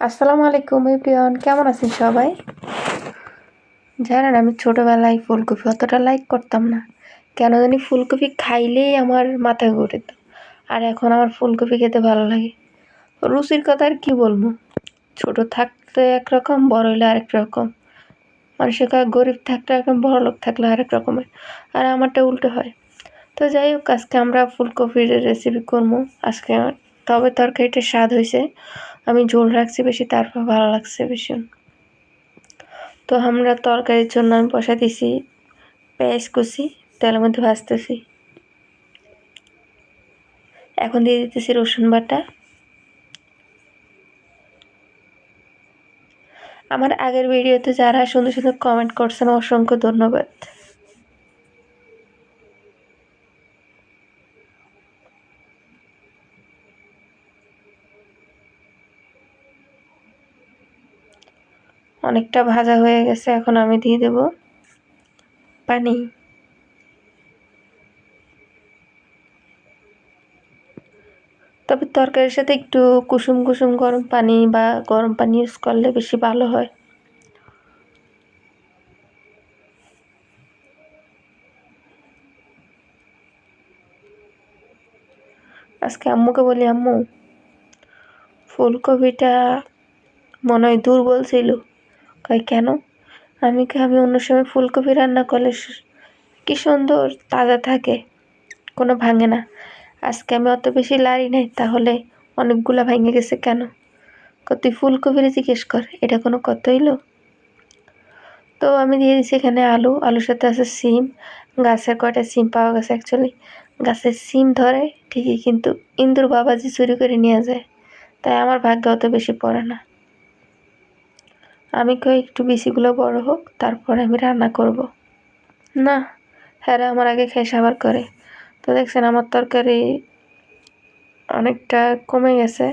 আসসালামু আলাইকুম এভরিওয়ান, কেমন আছেন সবাই? জানেন আমি ছোটোবেলায় ফুলকপি অতটা লাইক করতাম না। কেন জানি ফুলকপি খাইলেই আমার মাথায় ঘুরে আর এখন আমার ফুলকপি খেতে ভালো লাগে। রুচির কথা আর কী বলব? ছোটো থাকতে একরকম, বড় হইলে আরেক রকম। মানুষের গরিব থাকলে একরকম বড় লোক থাকলে আরেক রকমের, আর আমারটা উল্টো হয়। তো যাই হোক, আজকে আমরা ফুলকপির রেসিপি করব। আজকে তবে তরকারিটা স্বাদ হয়েছে। আমি ঝোল রাখছি বেশি, তারপর ভালো লাগছে ভীষণ তো আমরা তরকারির জন্য আমি বসা দিছি পেঁয়াজ কুচি, তেলের মধ্যে ভাজতেছি। এখন দিয়ে দিতেছি রসুন বাটা। আমার আগের ভিডিওতে যারা সুন্দর সুন্দর কমেন্ট করছেন, অসংখ্য ধন্যবাদ। অনেকটা ভাজা হয়ে গেছে, এখন আমি দিয়ে দেব পানি। তবে তরকারির সাথে একটু কুসুম কুসুম গরম পানি বা গরম পানি ইউজ করলে বেশি ভালো হয়। আজকে আম্মুকে বলি, আম্মু, ফুলকপিটা মনে হয় দুর্বল ছিল। কয়, কেন? আমি আমি অন্য সময় ফুলকপি রান্না করলে কি সুন্দর তাজা থাকে? কোনো ভাঙে না। আজকে আমি অত বেশি লাড়ি নাই, তাহলে অনেকগুলো ভেঙে গেছে কেন? তুই ফুলকপির জিজ্ঞেস কর, এটা কোনো কত হইল তো আমি দিয়ে দিচ্ছি এখানে আলু, আলুর সাথে আছে সিম, গাছের কয়টা সিম পাওয়া গেছে অ্যাকচুয়ালি গাছের সিম ধরে ঠিকই, কিন্তু ইন্দুর বাবাজি চুরি করে নিয়ে যায়। তাই আমার ভাগ্য অত বেশি পড়ে না। আমি কই একটু বেশিগুলো বড় হোক, তারপরে আমি রান্না করব। না হ্যাঁ আমার আগে খেয়ে সাবার করে। তো দেখছেন আমার তরকারি অনেকটা কমে গেছে,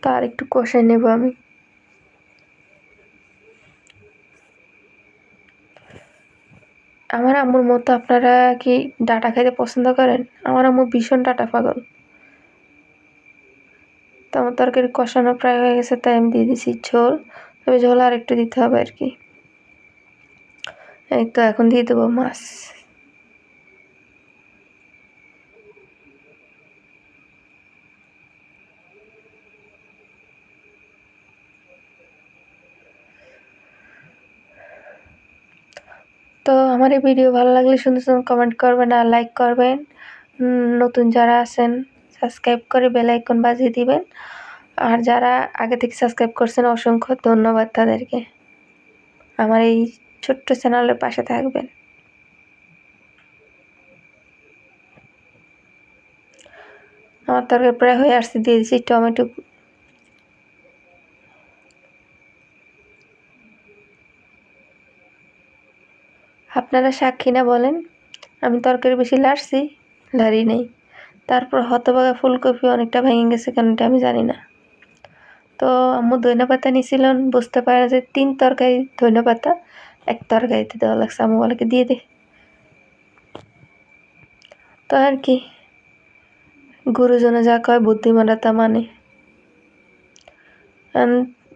তো আর একটু কষে নেব আমি। আমার আম্মুর মতো আপনারা কি ডাটা খাইতে পছন্দ করেন? আমার আম্মু ভীষণ ডাটা পাগল। তো আমার তরকারি কষানো প্রায় হয়ে গেছে, তাই আমি দিয়ে দিছি ঝোল। তবে ঝোল আর একটু দিতে হবে আর কি। এই তো এখন দিয়ে দেবো মাছ। তো আমার এই ভিডিও ভালো লাগলে সুন্দর সুন্দর কমেন্ট করবেন আর লাইক করবেন। নতুন যারা আছেন সাবস্ক্রাইব করে বেল আইকন বাজিয়ে দিবেন। আর যারা আগে থেকে সাবস্ক্রাইব করছেন, অসংখ্য ধন্যবাদ তাদেরকে। আমার এই ছোট্ট চ্যানেলের পাশে থাকবেন। আমার তরকারি প্রায় হয়ে আসছে, দিয়ে দিচ্ছি টমেটো আপনারা সাক্ষী না বলেন, আমি তরকারি বেশি লাড়ছি, লাড়ি নেই। তারপর হতবাগা ফুলকপি অনেকটা ভেঙে গেছে কেন এটা আমি জানি না। তো আম্মু ধনে পাতা নিছিলেন বুঝতে পারে যে তিন তরকারি ধনে পাতা এক তরকারিতে দেওয়া লাগছে আম্মু বলে দিয়ে দে। তো আর কি? গুরুজনে যা কয় বুদ্ধিমানরা তা মানে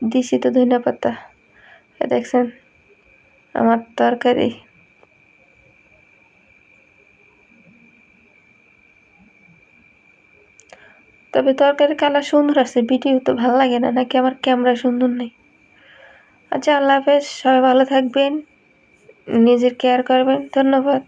দিছি তো ধনে পাতা দেখছেন আমার তরকারি তবে তরকারি কালার সুন্দর আছে, ভিডিও তো ভালো লাগে না, নাকি আমার ক্যামেরা সুন্দর নেই? আচ্ছা আল্লাহ হাফেজ, সবাই ভালো থাকবেন, নিজের কেয়ার করবেন, ধন্যবাদ।